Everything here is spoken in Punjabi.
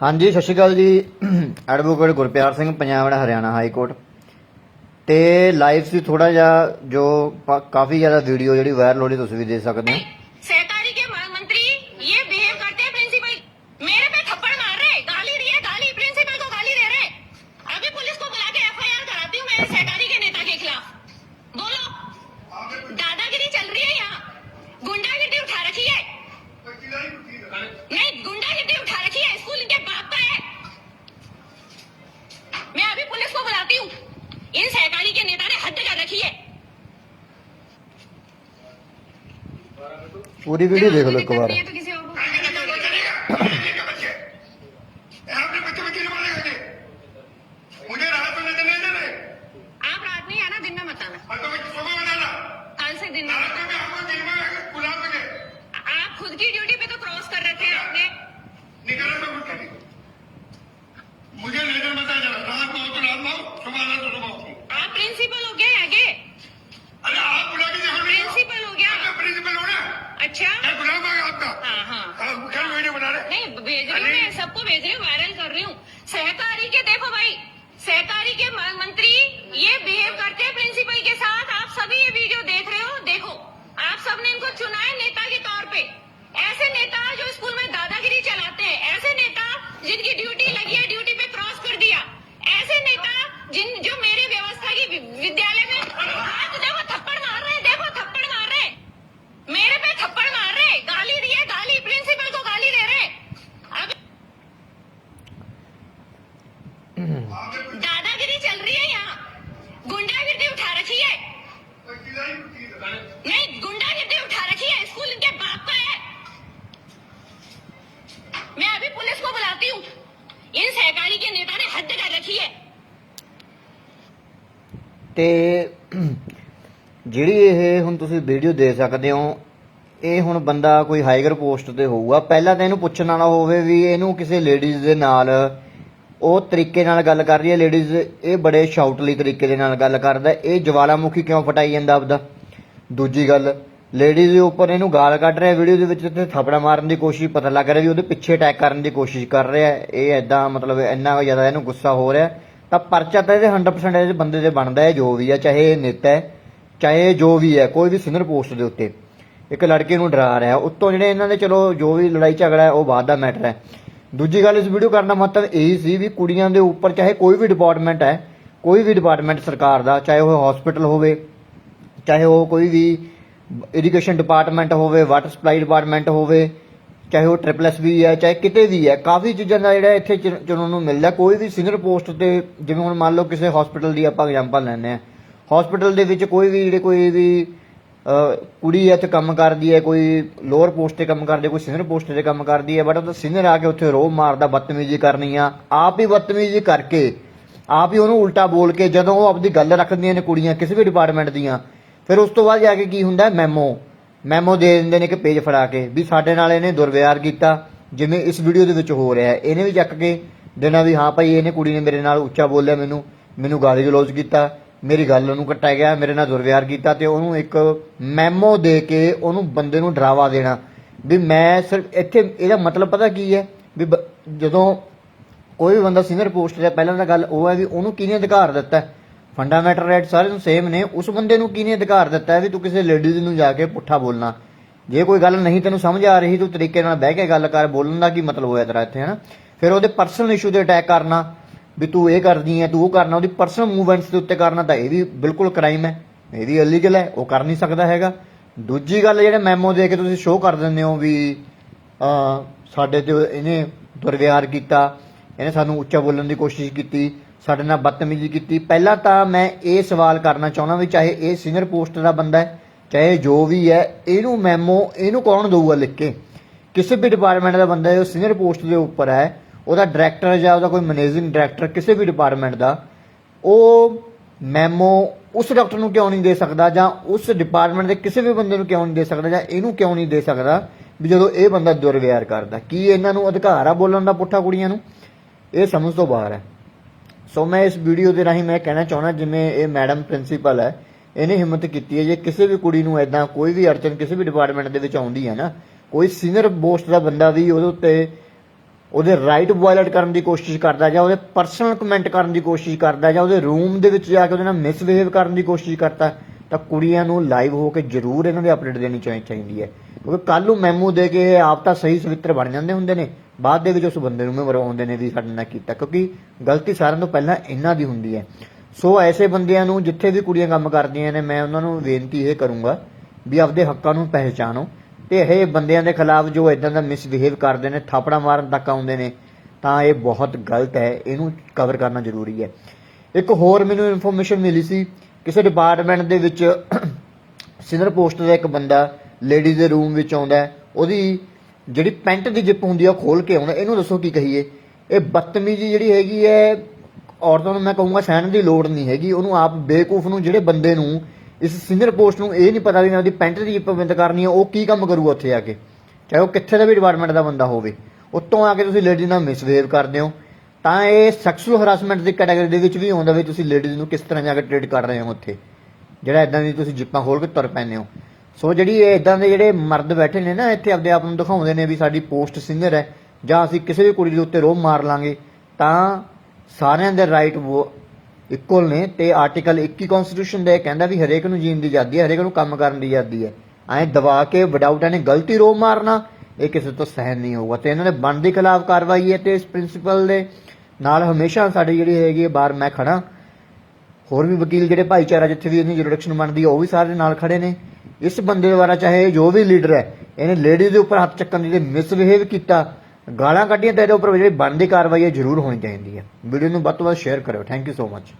ਹਾਂਜੀ, ਸਤਿ ਸ਼੍ਰੀ ਅਕਾਲ ਜੀ। Advocate Gurpyar Singh, Punjab and Haryana high court ਤੇ ਲਾਈਵ ਸੀ ਥੋੜਾ ਜਿਹਾ ਜੋ ਕਾਫੀ ਜ਼ਿਆਦਾ ਵੀਡੀਓ ਜਿਹੜੀ ਵਾਇਰਲ ਹੋ ਰਹੀ, ਤੁਸੀਂ ਵੀ ਦੇਖ ਸਕਦੇ ਹੋ। ਪੂਰੀ ਵੀਡੀਓ ਦੇਖ ਲਓ ਇੱਕ ਵਾਰ। सहकारी के, देखो भाई, सहकारी के मंत्री ये बिहेव करते हैं प्रिंसिपल के साथ। आप सभी ये वीडियो देख रहे हो, देखो। आप सबने इनको चुना है नेता के तौर पे। ऐसे नेता जो स्कूल में दादागिरी चलाते हैं, ऐसे नेता जिनकी दादागिरी चल रही है यहाँ गुंडागिरी उठा रखी है नहीं गुंडागिरी उठा रखी है स्कूल इनके बाप का है मैं अभी पुलिस को बुलाती हूँ इन सहकारी के नेता ने हद कर रखी है ਤੇ ਜਿਹੜੀ ਇਹ ਹੁਣ ਤੁਸੀਂ ਵੀਡੀਓ ਦੇਖ ਸਕਦੇ ਹੋ ਇਹ ਹੁਣ ਬੰਦਾ ਕੋਈ ਹਾਈਗਰ ਪੋਸਟ ਤੇ ਹੋਊਗਾ ਪਹਿਲਾਂ ਤਾਂ ਇਹਨੂੰ ਪੁੱਛਣ ਵਾਲਾ ਹੋਵੇ ਵੀ ਇਹਨੂੰ ਕਿਸੇ ਲੇਡੀਜ਼ ਦੇ ਨਾਲ ਉਹ ਤਰੀਕੇ ਨਾਲ ਗੱਲ ਕਰ ਰਹੀ ਹੈ ਲੇਡੀਜ਼ ਇਹ ਬੜੇ ਸ਼ਾਊਟਲੀ ਤਰੀਕੇ ਦੇ ਨਾਲ ਗੱਲ ਕਰਦਾ ਇਹ ਜਵਾਲਾਮੁਖੀ ਕਿਉਂ ਫਟਾਈ ਜਾਂਦਾ ਆਪਦਾ? ਦੂਜੀ ਗੱਲ ਲੇਡੀਜ਼ ਦੇ ਉੱਪਰ ਇਹਨੂੰ ਗਾਲ ਕੱਢ ਰਿਹਾ ਵੀਡੀਓ ਦੇ ਵਿੱਚ ਤੇ ਥਾਪੜਾ ਮਾਰਨ ਦੀ ਕੋਸ਼ਿਸ਼, ਪਤਾ ਲੱਗ ਰਿਹਾ ਵੀ ਉਹਦੇ ਪਿੱਛੇ ਅਟੈਕ ਕਰਨ ਦੀ ਕੋਸ਼ਿਸ਼ ਕਰ ਰਿਹਾ ਇਹ ਐਦਾਂ ਮਤਲਬ ਇੰਨਾ ਜ਼ਿਆਦਾ ਇਹਨੂੰ ਗੁੱਸਾ ਹੋ ਰਿਹਾ ਤਾਂ ਪਰਚਾ ਤਾਂ ਇਹਦੇ 100% ਇਹਦੇ ਬੰਦੇ ਦੇ ਬਣਦਾ ਹੈ, ਜੋ ਵੀ ਹੈ, ਚਾਹੇ ਇਹ ਨੇਤਾ ਹੈ, ਚਾਹੇ ਜੋ ਵੀ ਹੈ, ਕੋਈ ਵੀ ਸੀਨੀਅਰ ਪੋਸਟ ਦੇ ਉੱਤੇ। ਇੱਕ ਲੜਕੇ ਨੂੰ ਡਰਾ ਰਿਹਾ, ਉੱਤੋਂ ਜਿਹੜੇ ਇਹਨਾਂ ਦੇ ਚਲੋ ਜੋ ਵੀ ਲੜਾਈ ਝਗੜਾ ਹੈ, ਉਹ ਬਾਅਦ ਦਾ ਮੈਟਰ ਹੈ। ਦੂਜੀ ਗੱਲ ਇਸ ਵੀਡੀਓ ਕਰਨ ਦਾ ਮਤਲਬ ਇਹ ਸੀ ਵੀ ਕੁੜੀਆਂ ਦੇ ਉੱਪਰ ਚਾਹੇ ਕੋਈ ਵੀ ਡਿਪਾਰਟਮੈਂਟ ਹੈ, ਕੋਈ ਵੀ ਡਿਪਾਰਟਮੈਂਟ ਸਰਕਾਰ ਦਾ, ਚਾਹੇ ਉਹ ਹਸਪੀਟਲ ਹੋਵੇ, ਚਾਹੇ ਉਹ ਕੋਈ ਵੀ ਇਰੀਗੇਸ਼ਨ ਡਿਪਾਰਟਮੈਂਟ ਹੋਵੇ ਵਾਟਰ ਸਪਲਾਈ ਡਿਪਾਰਟਮੈਂਟ ਹੋਵੇ, ਚਾਹੇ ਉਹ ਟ੍ਰਿਪਲ ਐਸ ਵੀ ਹੈ, ਚਾਹੇ ਕਿਤੇ ਵੀ ਹੈ, ਕਾਫੀ ਚੀਜ਼ਾਂ ਦਾ ਜਿਹੜਾ ਇੱਥੇ ਚੁਣਨ ਨੂੰ ਮਿਲਦਾ, ਕੋਈ ਵੀ ਸੀਨੀਅਰ ਪੋਸਟ ਤੇ ਜਿਵੇਂ ਹੁਣ ਮੰਨ ਲਓ ਕਿਸੇ ਹਸਪੀਟਲ ਦੀ ਆਪਾਂ ਐਗਜ਼ਾਮਪਲ ਲੈਂਦੇ ਆ ਹਸਪੀਟਲ ਦੇ ਵਿੱਚ ਕੋਈ ਵੀ ਜਿਹੜੇ ਕੋਈ ਵੀ ਕੁੜੀ ਇੱਥੇ ਕੰਮ ਕਰਦੀ ਹੈ, ਕੋਈ ਲੋਅਰ ਪੋਸਟ ਤੇ ਕੰਮ ਕਰਦੀ ਹੈ, ਕੋਈ ਸੀਨੀਅਰ ਪੋਸਟ ਤੇ ਕੰਮ ਕਰਦੀ ਹੈ ਬਟ ਉਹ ਤਾਂ ਸੀਨੀਅਰ ਆ ਕੇ ਉੱਥੇ ਰੋ ਮਾਰਦਾ, ਬਦਤਮੀਜ਼ੀ ਕਰਨੀ ਆ ਆਪ ਹੀ ਬਦਤਮੀਜ਼ੀ ਕਰਕੇ, ਆਪ ਹੀ ਉਹਨੂੰ ਉਲਟਾ ਬੋਲ ਕੇ ਜਦੋਂ ਉਹ ਆਪਦੀ ਗੱਲ ਰੱਖਦੀਆਂ ਨੇ ਕੁੜੀਆਂ ਕਿਸੇ ਵੀ ਡਿਪਾਰਟਮੈਂਟ ਦੀਆਂ, ਫਿਰ ਉਸ ਤੋਂ ਬਾਅਦ ਜਾ ਕੇ ਕੀ ਹੁੰਦਾ? ਮੈਮੋ ਮੈਮੋ ਦੇ ਦਿੰਦੇ ਨੇ ਕਿ ਪੇਜ ਫੜਾ ਕੇ ਵੀ ਸਾਡੇ ਨਾਲ ਇਹਨੇ ਦੁਰਵਿਹਾਰ ਕੀਤਾ, ਜਿਵੇਂ ਇਸ ਵੀਡੀਓ ਦੇ ਵਿੱਚ ਹੋ ਰਿਹਾ ਹੈ। ਇਹਨੇ ਵੀ ਚੱਕ ਕੇ ਦੇਣਾ ਵੀ ਹਾਂ ਭਾਈ, ਇਹਨੇ ਕੁੜੀ ਨੇ ਮੇਰੇ ਨਾਲ ਉੱਚਾ ਬੋਲਿਆ ਮੈਨੂੰ ਮੈਨੂੰ ਗਾਲੀ ਗਲੋਚ ਕੀਤਾ। ਮੇਰੀ ਗੱਲ ਨੂੰ ਕੱਟਿਆ ਗਿਆ, ਮੇਰੇ ਨਾਲ ਦੁਰਵਿਹਾਰ ਕੀਤਾ ਤੇ ਉਹਨੂੰ ਇੱਕ ਮੈਮੋ ਦੇ ਕੇ ਉਹਨੂੰ ਬੰਦੇ ਨੂੰ ਡਰਾਵਾ ਦੇਣਾ। ਵੀ ਮੈਂ ਸਿਰਫ ਇੱਥੇ, ਇਹਦਾ ਮਤਲਬ ਪਤਾ ਕੀ ਹੈ? ਵੀ ਜਦੋਂ ਕੋਈ ਵੀ ਬੰਦਾ ਸੀਨੀਅਰ ਪੋਸਟ ਤੇ ਪਹਿਲਾਂ ਤਾਂ ਗੱਲ ਉਹ ਹੈ ਵੀ ਉਹਨੂੰ ਕਿਹਨੇ ਅਧਿਕਾਰ ਦਿੱਤਾ? ਫੰਡਾਮੈਂਟਲ ਰਾਈਟ ਸਾਰੇ ਨੂੰ ਸੇਮ ਨੇ, ਉਸ ਬੰਦੇ ਨੂੰ ਕਿਹਨੇ ਅਧਿਕਾਰ ਦਿੱਤਾ ਵੀ ਤੂੰ ਕਿਸੇ ਲੇਡੀਜ਼ ਨੂੰ ਜਾ ਕੇ ਪੁੱਠਾ ਬੋਲਣਾ? ਜੇ ਕੋਈ ਗੱਲ ਨਹੀਂ ਤੈਨੂੰ ਸਮਝ ਆ ਰਹੀ, ਤੂੰ ਤਰੀਕੇ ਨਾਲ ਬਹਿ ਕੇ ਗੱਲ ਕਰ, ਬੋਲਣ ਦਾ ਕੀ ਮਤਲਬ ਹੋਇਆ ਤੇਰਾ ਇੱਥੇ, ਹਨਾ? ਫਿਰ ਉਹਦੇ ਪਰਸਨਲ ਇਸ਼ੂ ਤੇ ਅਟੈਕ ਕਰਨਾ। ਵੀ ਤੂੰ ਇਹ ਕਰਦੀ ਹੈ ਤੂੰ ਉਹ ਕਰਨਾ, ਉਹਦੀ ਪਰਸਨਲ ਮੂਵਮੈਂਟਸ ਦੇ ਉੱਤੇ ਕਰਨਾ ਤਾਂ ਇਹ ਵੀ ਬਿਲਕੁਲ ਕ੍ਰਾਈਮ ਹੈ ਇਹ ਵੀ ਇਲੀਗਲ ਹੈ ਉਹ ਕਰ ਨਹੀਂ ਸਕਦਾ ਹੈਗਾ। ਦੂਜੀ ਗੱਲ ਜਿਹੜੇ ਮੈਮੋ ਦੇ ਕੇ ਤੁਸੀਂ ਸ਼ੋਅ ਕਰ ਦਿੰਦੇ ਹੋ ਵੀ ਸਾਡੇ ਤੇ ਇਹਨੇ ਦੁਰਵਿਹਾਰ ਕੀਤਾ, ਇਹਨੇ ਸਾਨੂੰ ਉੱਚਾ ਬੋਲਣ ਦੀ ਕੋਸ਼ਿਸ਼ ਕੀਤੀ, ਸਾਡੇ ਨਾਲ ਬਦਤਮੀਜ਼ੀ ਕੀਤੀ। ਪਹਿਲਾਂ ਤਾਂ ਮੈਂ ਇਹ ਸਵਾਲ ਕਰਨਾ ਚਾਹੁੰਦਾ ਵੀ ਚਾਹੇ ਇਹ ਸੀਨੀਅਰ ਪੋਸਟ ਦਾ ਬੰਦਾ ਹੈ ਚਾਹੇ ਜੋ ਵੀ ਹੈ ਇਹਨੂੰ ਮੈਮੋ ਇਹਨੂੰ ਕੌਣ ਦਊਗਾ ਲਿਖ ਕੇ? ਕਿਸੇ ਵੀ ਡਿਪਾਰਟਮੈਂਟ ਦਾ ਬੰਦਾ ਹੈ ਉਹ ਸੀਨੀਅਰ ਪੋਸਟ ਦੇ ਉੱਪਰ ਹੈ ਉਹਦਾ ਡਾਇਰੈਕਟਰ ਜਾਂ ਉਹਦਾ ਕੋਈ ਮੈਨੇਜਿੰਗ ਡਾਇਰੈਕਟਰ ਕਿਸੇ ਵੀ ਡਿਪਾਰਟਮੈਂਟ ਦਾ, ਉਹ ਮੈਮੋ ਉਸ ਡਾਕਟਰ ਨੂੰ ਕਿਉਂ ਨਹੀਂ ਦੇ ਸਕਦਾ ਜਾਂ ਉਸ ਡਿਪਾਰਟਮੈਂਟ ਦੇ ਕਿਸੇ ਵੀ ਬੰਦੇ ਨੂੰ ਕਿਉਂ ਨਹੀਂ ਦੇ ਸਕਦਾ ਜਾਂ ਇਹਨੂੰ ਕਿਉਂ ਨਹੀਂ ਦੇ ਸਕਦਾ ਵੀ ਜਦੋਂ ਇਹ ਬੰਦਾ ਦੁਰਵਿਹਾਰ ਕਰਦਾ? ਕੀ ਇਹਨਾਂ ਨੂੰ ਅਧਿਕਾਰ ਆ ਬੋਲਣ ਦਾ ਪੁੱਠਾ ਕੁੜੀਆਂ ਨੂੰ? ਇਹ ਸਮਝ ਤੋਂ ਬਾਹਰ ਹੈ। ਸੋ ਮੈਂ ਇਸ ਵੀਡੀਓ ਦੇ ਰਾਹੀਂ ਮੈਂ ਕਹਿਣਾ ਚਾਹੁੰਦਾ ਜਿਵੇਂ ਇਹ ਮੈਡਮ ਪ੍ਰਿੰਸੀਪਲ ਹੈ, ਇਹਨੇ ਹਿੰਮਤ ਕੀਤੀ ਹੈ ਜੇ ਕਿਸੇ ਵੀ ਕੁੜੀ ਨੂੰ ਐਦਾਂ ਕੋਈ ਵੀ ਅੜਚਨ ਕਿਸੇ ਵੀ ਡਿਪਾਰਟਮੈਂਟ ਦੇ ਵਿੱਚ ਆਉਂਦੀ ਹੈ ਨਾ, ਕੋਈ ਸੀਨੀਅਰ ਪੋਸਟ ਦਾ ਬੰਦਾ ਵੀ ਉਹਦੇ ਉੱਤੇ ਉਹਦੇ ਰਾਈਟ ਵਾਇਲੇਟ ਕਰਨ ਦੀ ਕੋਸ਼ਿਸ਼ ਕਰਦਾ ਜਾਂ ਉਹਦੇ ਪਰਸਨਲ ਕਮੈਂਟ ਕਰਨ ਦੀ ਕੋਸ਼ਿਸ਼ ਕਰਦਾ ਜਾਂ ਉਹਦੇ ਰੂਮ ਦੇ ਵਿੱਚ ਜਾ ਕੇ ਉਹਦੇ ਨਾਲ ਮਿਸਬਿਹੇਵ ਕਰਨ ਦੀ ਕੋਸ਼ਿਸ਼ ਕਰਦਾ, ਤਾਂ ਕੁੜੀਆਂ ਨੂੰ ਲਾਈਵ ਹੋ ਕੇ ਜ਼ਰੂਰ ਇਹਨਾਂ ਦੇ ਅਪਡੇਟ ਦੇਣੀ ਚਾਹੀਦੀ ਹੈ। ਕਿਉਂਕਿ ਕੱਲ ਨੂੰ ਮੈਮੋ ਦੇ ਕੇ ਆਪ ਤਾਂ ਸਹੀ ਸਵਿੱਤਰ ਬਣ ਜਾਂਦੇ ਹੁੰਦੇ ਨੇ, ਬਾਅਦ ਦੇ ਵਿੱਚ ਉਸ ਬੰਦੇ ਨੂੰ ਮਰਵਾਉਂਦੇ ਨੇ ਵੀ ਸਾਡੇ ਨਾਲ ਕੀਤਾ, ਕਿਉਂਕਿ ਗਲਤੀ ਸਾਰਿਆਂ ਤੋਂ ਪਹਿਲਾਂ ਇਹਨਾਂ ਦੀ ਹੁੰਦੀ ਹੈ। ਸੋ ਐਸੇ ਬੰਦਿਆਂ ਨੂੰ ਜਿੱਥੇ ਵੀ ਕੁੜੀਆਂ ਕੰਮ ਕਰਦੀਆਂ ਨੇ, ਮੈਂ ਉਹਨਾਂ ਨੂੰ ਬੇਨਤੀ ਇਹ ਕਰੂੰਗਾ ਵੀ ਆਪਦੇ ਹੱਕਾਂ ਨੂੰ ਪਹਿਚਾਨੋ ਤੇ ਇਹ ਬੰਦਿਆਂ ਦੇ ਖਿਲਾਫ ਜੋ ਇਦਾਂ ਦਾ ਮਿਸਬਿਹੇਵ ਕਰਦੇ ਨੇ, ਥਾਪੜਾ ਮਾਰਨ ਤੱਕ ਆਉਂਦੇ ਨੇ, ਤਾਂ ਇਹ ਬਹੁਤ ਗਲਤ ਹੈ, ਇਹਨੂੰ ਕਵਰ ਕਰਨਾ ਜ਼ਰੂਰੀ ਹੈ। ਇੱਕ ਹੋਰ ਮੈਨੂੰ ਇਨਫੋਰਮੇਸ਼ਨ ਮਿਲੀ ਸੀ, ਕਿਸੇ ਡਿਪਾਰਟਮੈਂਟ ਦੇ ਵਿੱਚ ਸੀਨੀਅਰ ਪੋਸਟ ਦਾ ਇੱਕ ਬੰਦਾ ਲੇਡੀਜ਼ ਦੇ ਰੂਮ ਵਿੱਚ ਆਉਂਦਾ ਉਹਦੀ ਜਿਹੜੀ ਪੈਂਟ ਦੀ ਜਿੱਪ ਹੁੰਦੀ ਆ, ਉਹ ਖੋਲ ਕੇ ਆਉਂਦਾ, ਇਹਨੂੰ ਦੱਸੋ ਕੀ ਕਹੀਏ? ਇਹ ਬਦਤਮੀਜ਼ੀ ਜਿਹੜੀ ਹੈਗੀ ਹੈ, ਔਰਤਾਂ ਨੂੰ ਮੈਂ ਕਹੂੰਗਾ ਸਹਿਣ ਦੀ ਲੋੜ ਨਹੀਂ ਹੈਗੀ, ਉਹਨੂੰ ਆਪ ਬੇਕੂਫ ਨੂੰ, ਜਿਹੜੇ ਬੰਦੇ ਨੂੰ ਇਸ ਸੀਨੀਅਰ ਪੋਸਟ ਨੂੰ ਇਹ ਨਹੀਂ ਪਤਾ ਵੀ ਮੈਂ ਉਹਦੀ ਪੈਂਟ ਦੀ ਜਿੱਪ ਕਰਨੀ ਹੈ ਉਹ ਕੀ ਕੰਮ ਕਰੂਗਾ ਉੱਥੇ ਆ ਕੇ? ਚਾਹੇ ਉਹ ਕਿੱਥੇ ਦਾ ਵੀ ਡਿਪਾਰਟਮੈਂਟ ਦਾ ਬੰਦਾ ਹੋਵੇ। ਉੱਤੋਂ ਆ ਕੇ ਤੁਸੀਂ ਲੇਡੀ ਨਾਲ ਮਿਸਬਿਹੇਵ ਕਰਦੇ ਹੋ। ਤਾਂ ਇਹ ਸੈਕਸੁਅਲ ਹਰਾਸਮੈਂਟ ਦੀ ਕੈਟਾਗਰੀ ਦੇ ਵਿੱਚ ਵੀ ਆਉਂਦਾ ਵੀ ਤੁਸੀਂ ਲੇਡੀਜ਼ ਨੂੰ ਕਿਸ ਤਰ੍ਹਾਂ ਜਾ ਕੇ ਟ੍ਰੀਟ ਕਰ ਰਹੇ ਹੋ ਉੱਥੇ। ਜਿਹੜਾ ਇਦਾਂ ਦੀ ਤੁਸੀਂ ਜਿੱਪਾਂ ਖੋਲ ਕੇ ਤੁਰ ਪੈਂਦੇ ਹੋ। ਸੋ ਜਿਹੜੀ ਇਹ ਇਦਾਂ ਦੇ ਜਿਹੜੇ ਮਰਦ ਬੈਠੇ ਨੇ ਨਾ, ਇੱਥੇ ਆਪਦੇ ਆਪ ਨੂੰ ਦਿਖਾਉਂਦੇ ਨੇ ਵੀ ਸਾਡੀ ਪੋਸਟ ਸਿੰਗਰ ਹੈ। ਜਾਂ ਅਸੀਂ ਕਿਸੇ ਵੀ ਕੁੜੀ ਦੇ ਉੱਤੇ ਰੋਹ ਮਾਰ ਲਾਂਗੇ, ਤਾਂ ਸਾਰਿਆਂ ਦੇ ਰਾਈਟ ਇਕੁਅਲ ਨੇ ਤੇ ਆਰਟੀਕਲ 21 ਕਨਸਟੀਟਿਊਸ਼ਨ ਇਹ ਕਹਿੰਦਾ ਵੀ ਹਰੇਕ ਨੂੰ ਜੀਣ ਦੀ ਆਜ਼ਾਦੀ ਹੈ, ਹਰੇਕ ਨੂੰ ਕੰਮ ਕਰਨ ਦੀ ਆਜ਼ਾਦੀ ਹੈ। ਐਂ ਦਬਾ ਕੇ ਵਿਡਾਊਟ ਐਨੀ ਗਲਤੀ ਰੋ ਮਾਰਨਾ, ਇਹ ਕਿਸੇ ਤੋਂ ਸਹਿਨ ਨਹੀਂ ਹੋਊਗਾ ਤੇ ਇਹਨਾਂ ਦੇ ਬਣਦੀ ਖਿਲਾਫ ਕਾਰਵਾਈ ਹੈ ਤੇ ਇਸ ਪ੍ਰਿੰਸੀਪਲ ਦੇ ਨਾਲ ਹਮੇਸ਼ਾ ਸਾਡੀ ਜਿਹੜੀ ਹੈਗੀ ਹੈ ਬਾਹਰ ਮੈਂ ਖੜਾ ਹੋਰ ਵੀ ਵਕੀਲ ਜਿਹੜੇ ਭਾਈਚਾਰਾ ਜਿੱਥੇ ਵੀ ਇਹਦੀ ਜੁਰਡਕਸ਼ਨ ਬਣਦੀ ਉਹ ਵੀ ਸਾਰੇ ਨਾਲ ਖੜੇ ਨੇ। ਇਸ ਬੰਦੇ ਦੁਆਰਾ ਚਾਹੇ ਜੋ ਵੀ ਲੀਡਰ ਹੈ, ਇਹਨੇ ਲੇਡੀਜ਼ ਦੇ ਉੱਪਰ ਹੱਥ ਚੱਕਣ ਦੀ ਜੇ ਮਿਸਬਿਹੇਵ ਕੀਤਾ ਗਾਲਾਂ ਕੱਢੀਆਂ ਤਾਂ ਇਹਦੇ ਉੱਪਰ ਜਿਹੜੀ ਬਣਦੀ ਕਾਰਵਾਈ ਹੈ ਜ਼ਰੂਰ ਹੋਣੀ ਚਾਹੀਦੀ ਹੈ। ਵੀਡੀਓ ਨੂੰ ਵੱਧ ਤੋਂ ਵੱਧ ਸ਼ੇਅਰ ਕਰਿਓ। Thank you so much